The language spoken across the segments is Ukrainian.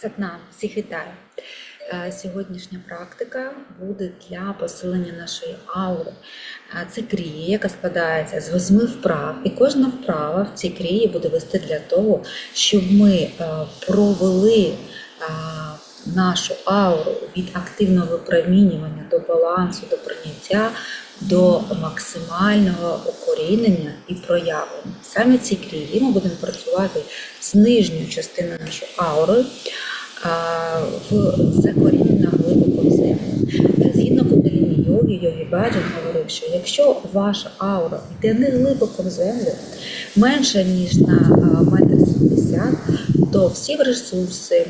Сатнам, всіх вітаю. Е, Сьогоднішня практика буде для посилення нашої аури. Е, Це крія, яка складається з восьми вправ, і кожна вправа в цій крії буде вести для того, щоб ми е, провели нашу ауру від активного випромінювання до балансу, до прийняття, до максимального укорінення і проявлення. Саме в цій крії ми будемо працювати з нижньою частиною нашої аури в закорінення глибоко в землю. Згідно кундаліні йоги, йогі Баджан говорив, що якщо ваша аура йде не глибоко в землю, менше ніж на метр сімдесят, то всі ресурси,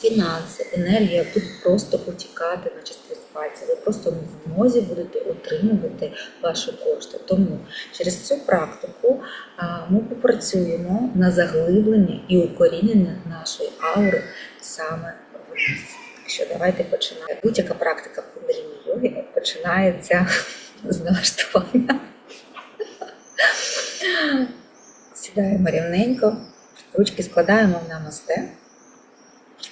фінанси, енергія будуть просто потікати на частини пальців. Ви просто не в змозі будете отримувати ваші кошти. Тому через цю практику ми попрацюємо на заглиблення і укорінення нашої аури саме вниз. Так що давайте починаємо. Будь-яка практика в кундаліні йоги починається з налаштування. Сідаємо рівненько, ручки складаємо в намасте.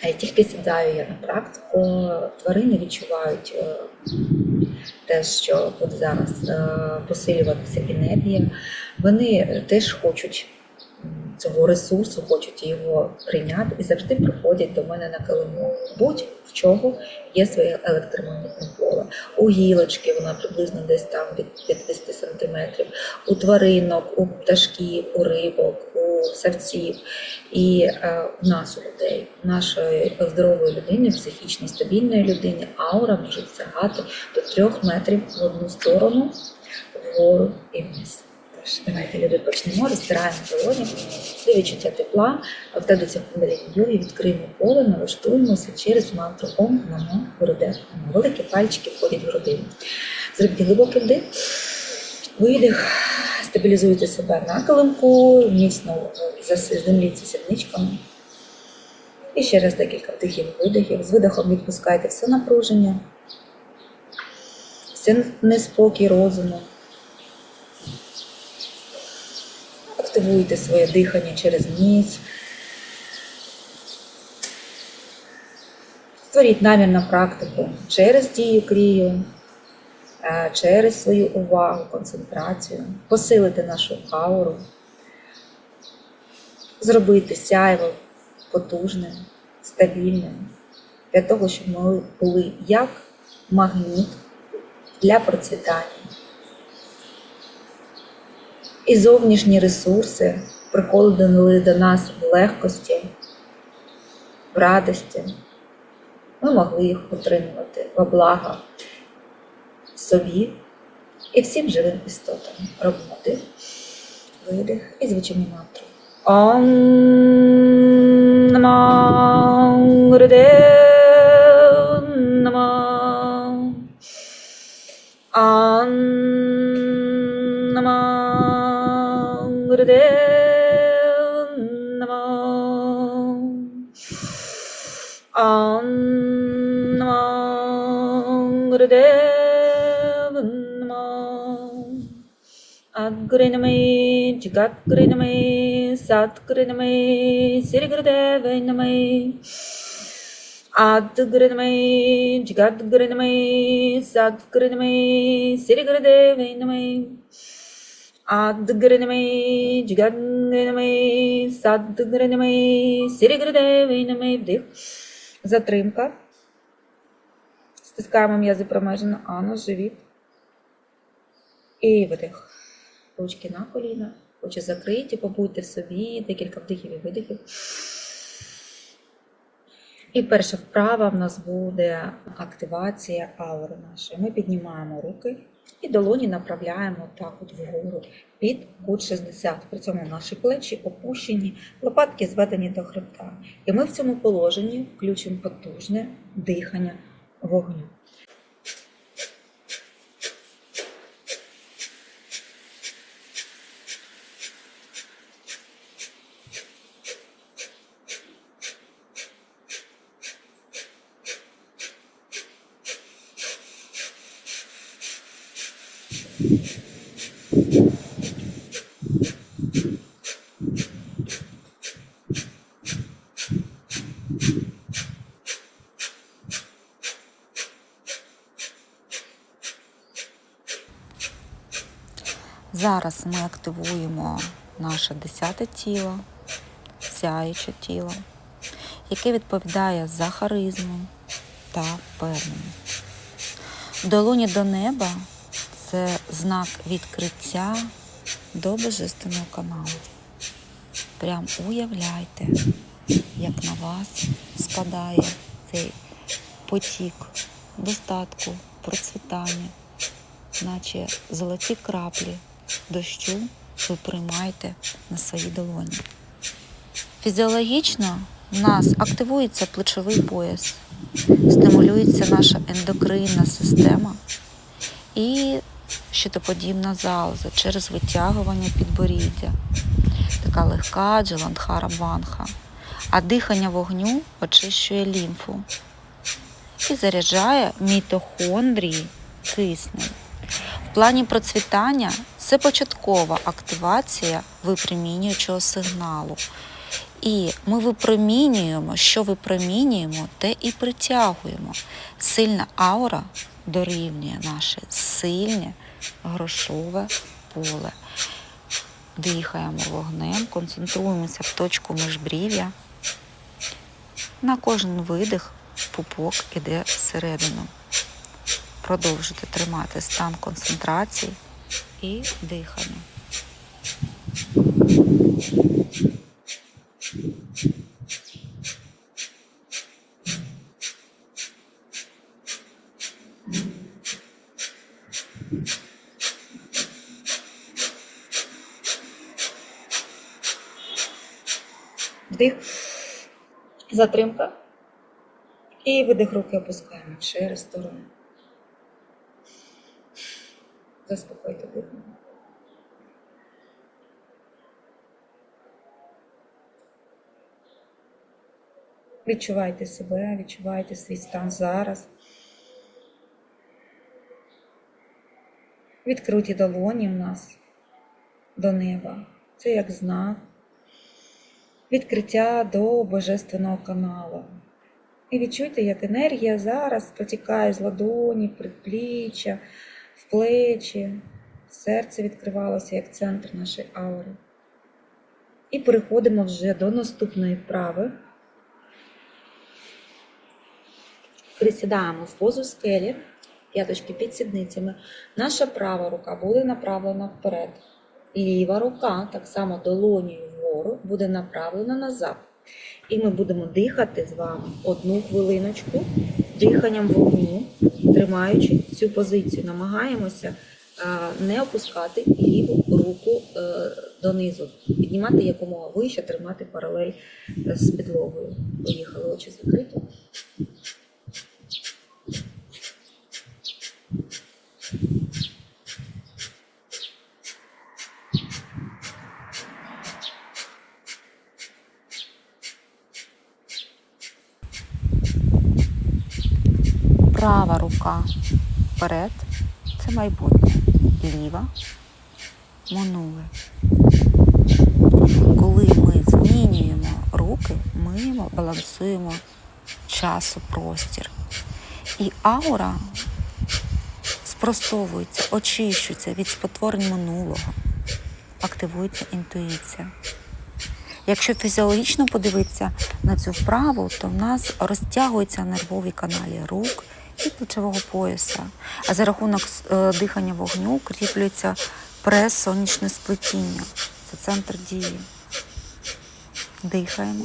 А тільки сідаю я на практику, тварини відчувають е, те, що буде зараз е, посилюватися енергія. Вони теж хочуть цього ресурсу, хочуть його прийняти і завжди приходять до мене на килимок. Будь в чого є своє електромагнітне поле. У гілочки вона приблизно десь там від 50 сантиметрів, у тваринок, у пташків, у рибок, у. І е, у нас у людей, нашої здорової людини, психічно стабільної людини, аура може сягати до трьох метрів в одну сторону, вгору і вниз. Давайте люди почнемо, розтираємо долоні, до відчуття тепла, в кундаліні йоги, відкриємо поле, налаштуємося через мантру Ом Намо Гурудев. Великі пальчики входять в грудину. Зробіть глибокий вдих, видих, стабілізуйте себе на килимку, міцно заземліться сідничками. І ще раз декілька вдихів, видихів. З видихом відпускайте все напруження, все неспокій розуму. Активуйте своє дихання через ніс. Створіть намір на практику через дію крію, через свою увагу, концентрацію, посилити нашу ауру, зробити сяйво потужним, стабільним, для того, щоб ми були як магніт для процвітання. І зовнішні ресурси приходили до нас в легкості, в радості. Ми могли їх отримувати во благо собі і всім живим істотам. Робимо дих, видих і звучимо мантру. Ом Намо Гурудев జిగాగ్రైనమై జిగాగ్రైనమై సాత్గ్రైనమై సిరిగురుదేవైనమై ఆద్గ్రైనమై జిగాగ్రైనమై సాగ్రైనమై సిరిగురుదేవైనమై ఆద్గ్రైనమై జిగాగ్రైనమై సాద్గ్రైనమై సిరిగురుదేవైనమై Затримка. Стискаем, м'язи промежено, ану, живіт. И видих. Ручки на коліна, очі закриті, побудьте в собі, декілька вдихів і видихів. І перша вправа в нас буде активація аури нашої. Ми піднімаємо руки і долоні направляємо так от вгору під кут 60. При цьому наші плечі опущені, лопатки зведені до хребта. І ми в цьому положенні включимо потужне дихання вогню. Зараз ми активуємо наше десяте тіло, сяюче тіло, яке відповідає за харизму та впевненість. Долоні до неба це знак відкриття до божественного каналу. Прям уявляйте, як на вас спадає цей потік достатку, процвітання, наче золоті краплі дощу ви приймаєте на свої долоні. Фізіологічно в нас активується плечовий пояс, стимулюється наша ендокринна система і щитоподібна залоза через витягування підборіддя, така легка джаландхара банха. А дихання вогню очищує лімфу і заряджає мітохондрії киснем. В плані процвітання це початкова активація випромінюючого сигналу. І ми випромінюємо, що випромінюємо, те і притягуємо. Сильна аура дорівнює наше сильне грошове поле. Дихаємо вогнем, концентруємося в точку міжбрів'я. На кожен видих пупок іде всередину. Продовжуйте тримати стан концентрації і дихання. Вдих, затримка. І видих руки опускаємо через сторону. Заспокойте дихання. Відчувайте себе, відчувайте свій стан зараз. Відкриті долоні в нас до неба. Це як знак. Відкриття до божественного каналу. І відчуйте, як енергія зараз протікає з ладоні, предпліччя, в плечі, серце відкривалося як центр нашої аури. І переходимо вже до наступної вправи. Присідаємо в позу скелі, п'яточки під сідницями. Наша права рука буде направлена вперед. Ліва рука, так само долонею вгору, буде направлена назад. І ми будемо дихати з вами одну хвилиночку диханням вогню, тримаючи цю позицію. Намагаємося е, не опускати ліву руку е, донизу, піднімати якомога вище, тримати паралель е, з підлогою. Поїхали очі закриті. Права рука вперед це майбутнє. Ліва минуле. Коли ми змінюємо руки, ми балансуємо часу, простір. І аура спростовується, очищується від спотворень минулого, активується інтуїція. Якщо фізіологічно подивитися на цю вправу, то в нас розтягуються нервові каналі рук плечового пояса. А за рахунок е, дихання вогню укріплюється прес сонячне сплетіння. Це центр дії. Дихаємо.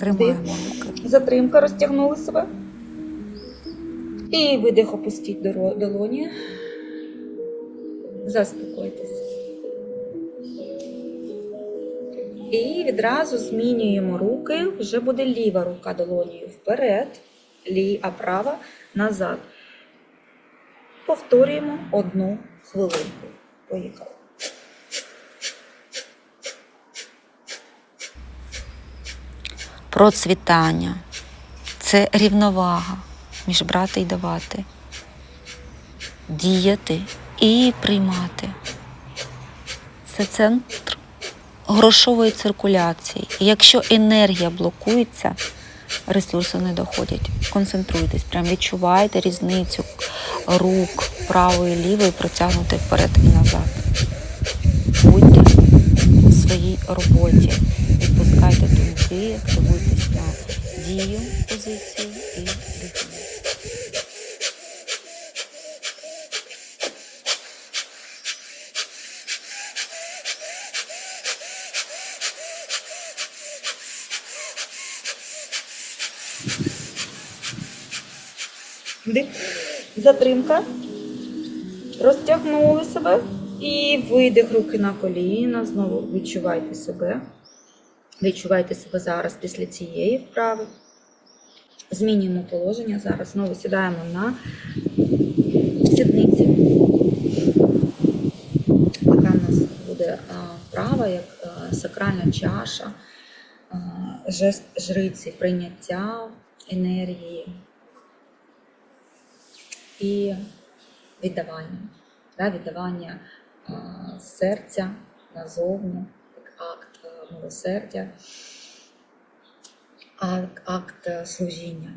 Тримаємо руки. Затримка, розтягнули себе. І видих опустіть долоні. Заспокойтесь. І відразу змінюємо руки. Вже буде ліва рука долонею вперед, лі, а права назад. Повторюємо одну хвилинку. Поїхали. Процвітання це рівновага між брати і давати, діяти і приймати. Це центр грошової циркуляції. І якщо енергія блокується, ресурси не доходять. Концентруйтесь, прям відчувайте різницю рук правої, лівої, протягнути вперед і назад. Будьте в своїй роботі. Відпускайте думки, активуйтесь на дію, позицію і дихання. Вдих. Затримка. Розтягнули себе. І видих руки на коліна. Знову відчувайте себе. Відчувайте себе зараз після цієї вправи. Змінюємо положення. Зараз знову сідаємо на сідниці. Така в нас буде вправа, як сакральна чаша, жест жриці, прийняття енергії і віддавання. Да, віддавання а, серця назовні, як акт милосердя, акт, акт служіння.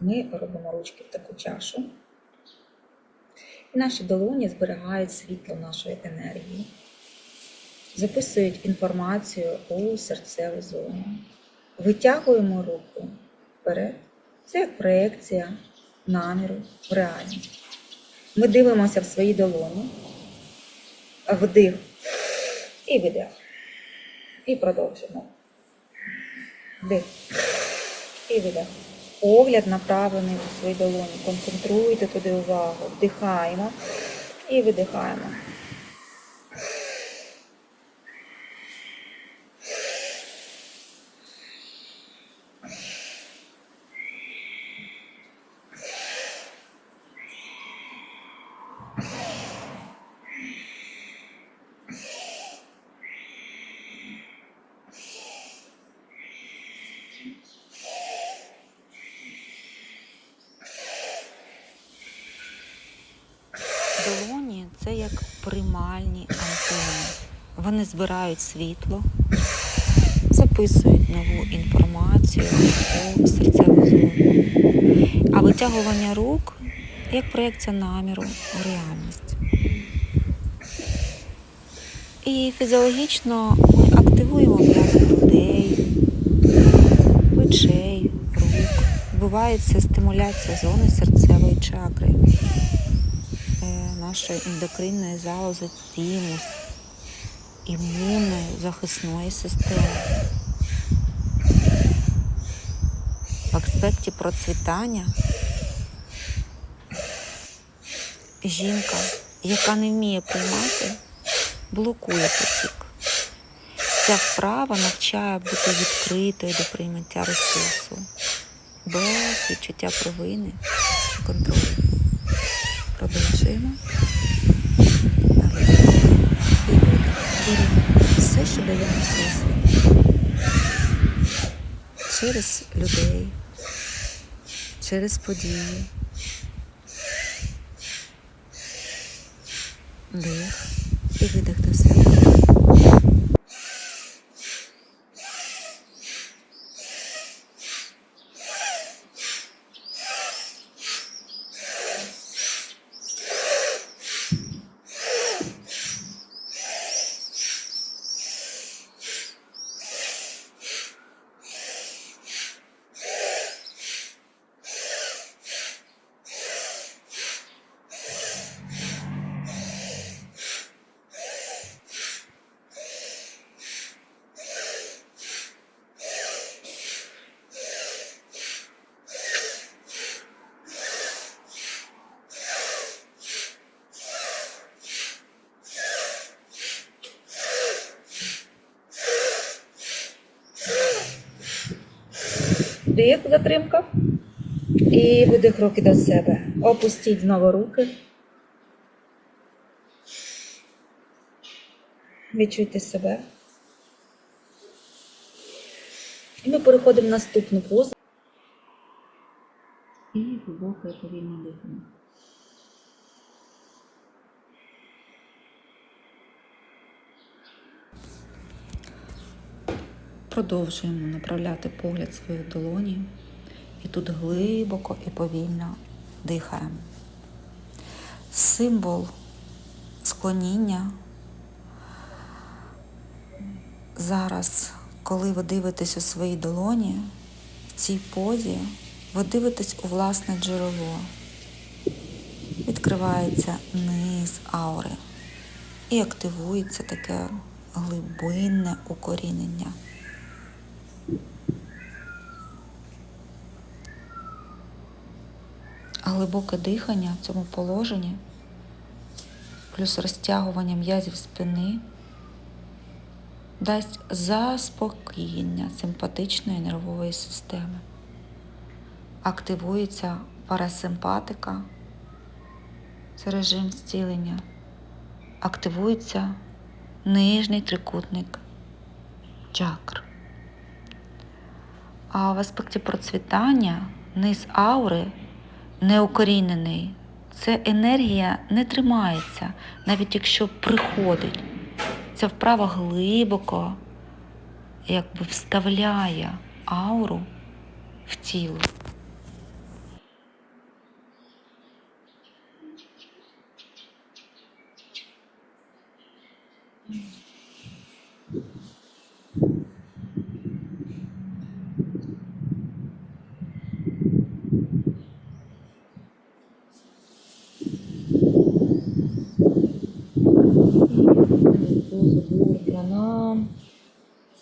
Ми робимо ручки в таку чашу. І наші долоні зберігають світло нашої енергії, записують інформацію у серцеву зону. Витягуємо руку вперед. Це як проекція наміру в реальність. Ми дивимося в свої долоні, вдих і видих. І продовжимо. Вдих і видих. Погляд направлений у свої долоні. Концентруйте туди увагу. Вдихаємо і видихаємо. Долоні це як приймальні антени. Вони збирають світло, записують нову інформацію у серцеву зону. А витягування рук як проєкція наміру у реальність. І фізіологічно ми активуємо м'язи грудей, плечей, рук. Відбувається стимуляція зони серцевої чакри е, нашої ендокринної залози, тимус, імунної захисної системи. В аспекті процвітання жінка, яка не вміє приймати, блокує потік. Ця вправа навчає бути відкритою до прийняття ресурсу, без відчуття провини контролю. Продовжуємо. Далі. І видих. Все, що дає нам всесвіт. Через людей, через події. Дих і видих до себе. Вдих, затримка. І видих руки до себе. Опустіть знову руки. Відчуйте себе. І ми переходимо в наступну позу. І глибоке повільне дихання. Продовжуємо направляти погляд своїх долоні І тут глибоко і повільно дихаємо. Символ склоніння. Зараз, коли ви дивитесь у свої долоні, в цій позі ви дивитесь у власне джерело. Відкривається низ аури і активується таке глибинне укорінення. Глибоке дихання в цьому положенні, плюс розтягування м'язів спини, дасть заспокоєння симпатичної нервової системи. Активується парасимпатика, це режим зцілення. Активується нижній трикутник чакр. А в аспекті процвітання низ аури неукорінений. Це енергія не тримається, навіть якщо приходить. Ця вправа глибоко якби вставляє ауру в тіло. Позу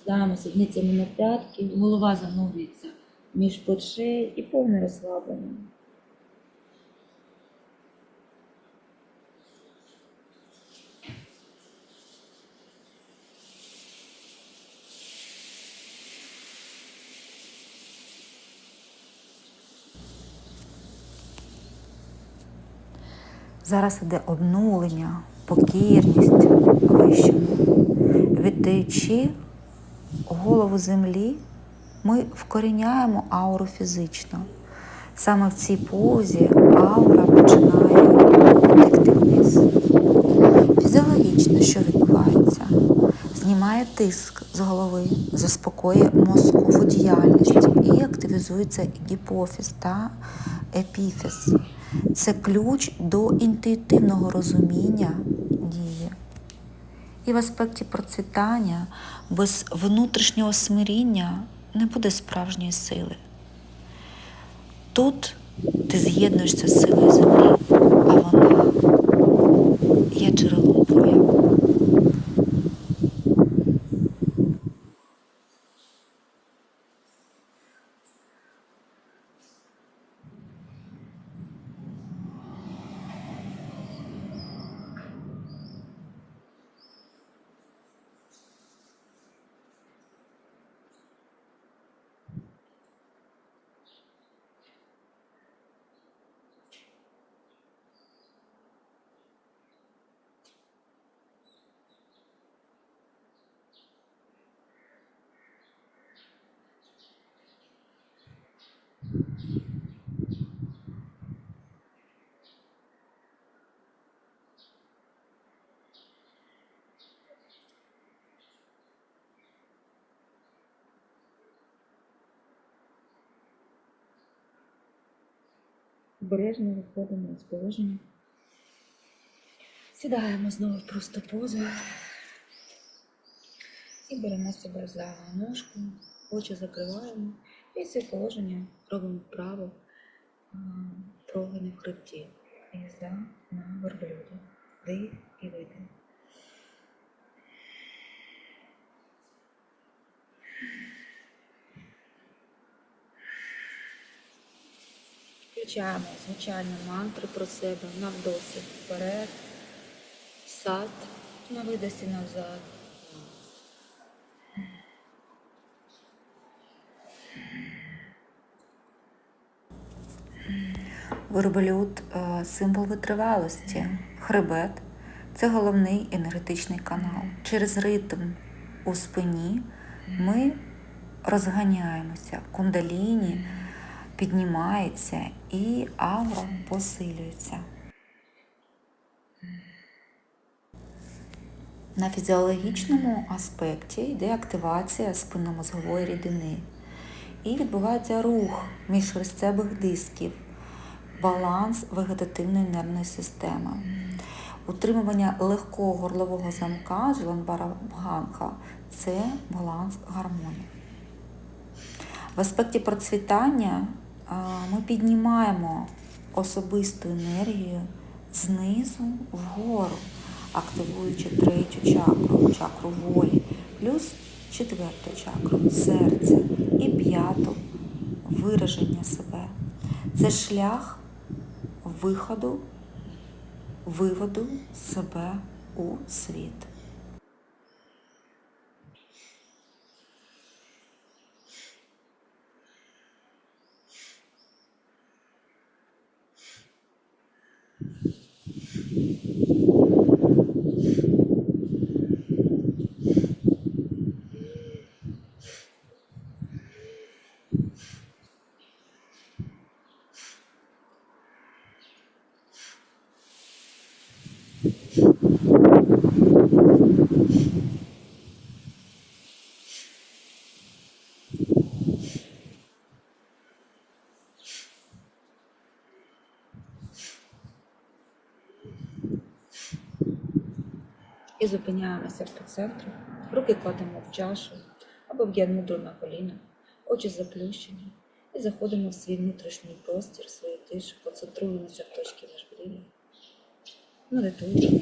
Сідаємо сідницями на п'ятки, голова занурюється між плечей і повне розслаблення. Зараз іде обнулення, покірність вищому. Віддаючи голову землі, ми вкоріняємо ауру фізично. Саме в цій позі аура починає текти вниз. Фізіологічно, що відбувається? Знімає тиск з голови, заспокоює мозкову діяльність і активізується гіпофіз та епіфіз. Це ключ до інтуїтивного розуміння. І в аспекті процвітання без внутрішнього смиріння не буде справжньої сили. Тут ти з'єднуєшся з силою землі, а вона Обережно виходимо з положення. Сідаємо знову в просту позу. І беремо себе за ножку, очі закриваємо. І це положення робимо вправо прогини в хребті. Їзда на верблюді. Дих видих. Включаємо мантри про себе на вдосі вперед, сад, на видосі назад. Верблюд е, символ витривалості. Хребет це головний енергетичний канал. Через ритм у спині ми розганяємося, кундаліні піднімається і аура посилюється. На фізіологічному аспекті йде активація спинномозгової рідини. і відбувається рух між хрестцевих дисків, баланс вегетативної нервної системи. Утримування легкого горлового замка Джиланбара Бганха – це баланс гармонії. В аспекті процвітання ми піднімаємо особисту енергію знизу вгору, активуючи третю чакру, чакру волі, плюс четверту чакру серця і п'яту вираження себе. Це шлях виходу, виводу себе у світ. І зупиняємося по центру, руки кладемо в чашу або в г'янмудру на коліна, очі заплющені. І заходимо в свій внутрішній простір, свою тишу, концентруємося в точці нажбрів'я, медитуючи на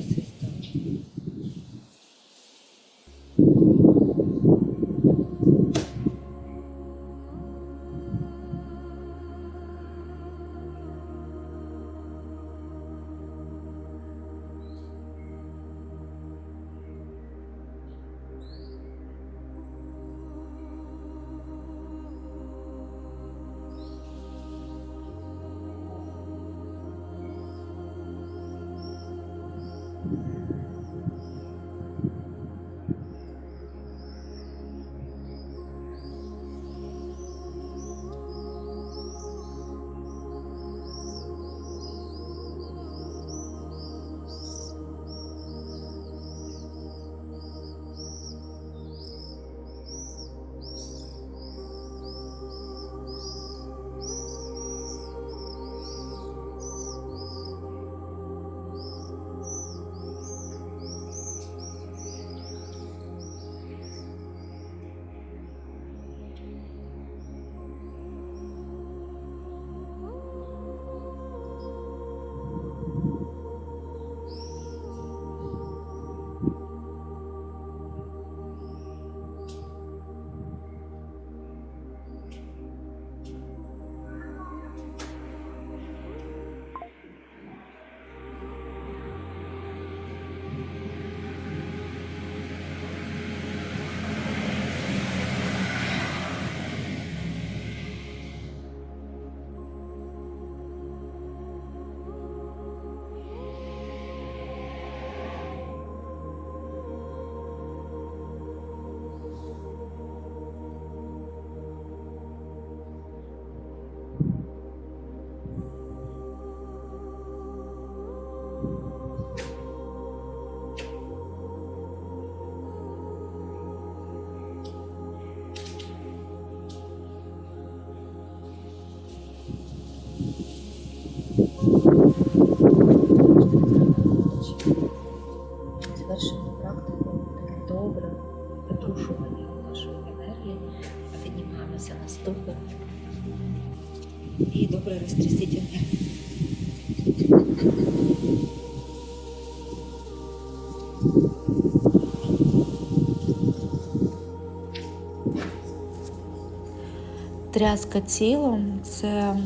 Тряска тілом це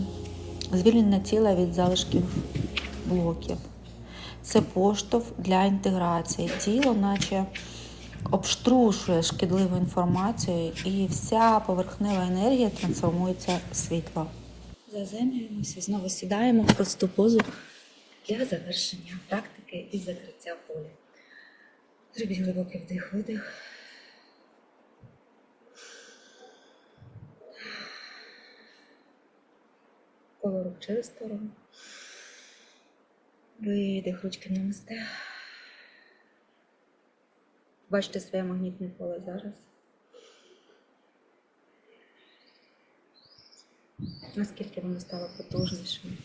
звільнення тіла від залишків блоків. Це поштовх для інтеграції. Тіло, наче обштрушує шкідливу інформацію, і вся поверхнева енергія трансформується в світло. Заземлюємося, знову сідаємо в просту позу для завершення практики і закриття полі. Зробіть глибокий вдих, видих. Поворот через сторону. Видих, ручки на місце. Бачите своє магнітне поле зараз. наскільки воно стало потужнішим,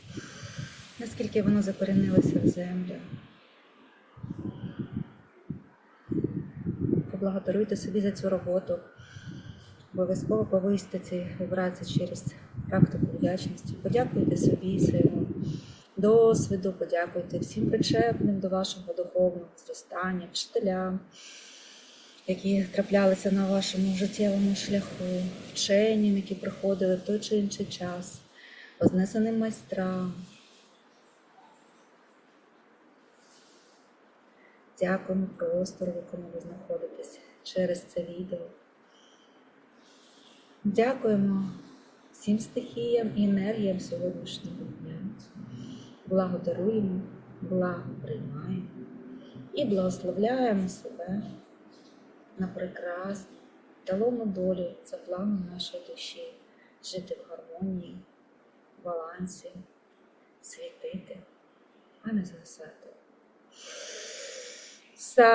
наскільки воно закорінилося в землю. Поблагодаруйте собі за цю роботу. Обов'язково повисьте ці вібрації через практику вдячності. Подякуйте собі, своєму досвіду, подякуйте всім причепним до вашого духовного зростання, вчителям, які траплялися на вашому життєвому шляху, вченім, які приходили в той чи інший час, вознесеним майстрам. Дякуємо простору, в якому ви знаходитесь через це відео. Дякуємо всім стихіям і енергіям сьогоднішнього дня. Благодаруємо, благо приймаємо і благословляємо себе на прекрасну, талону долю за планом нашої душі, жити в гармонії, балансі, світити, а не згасати. sa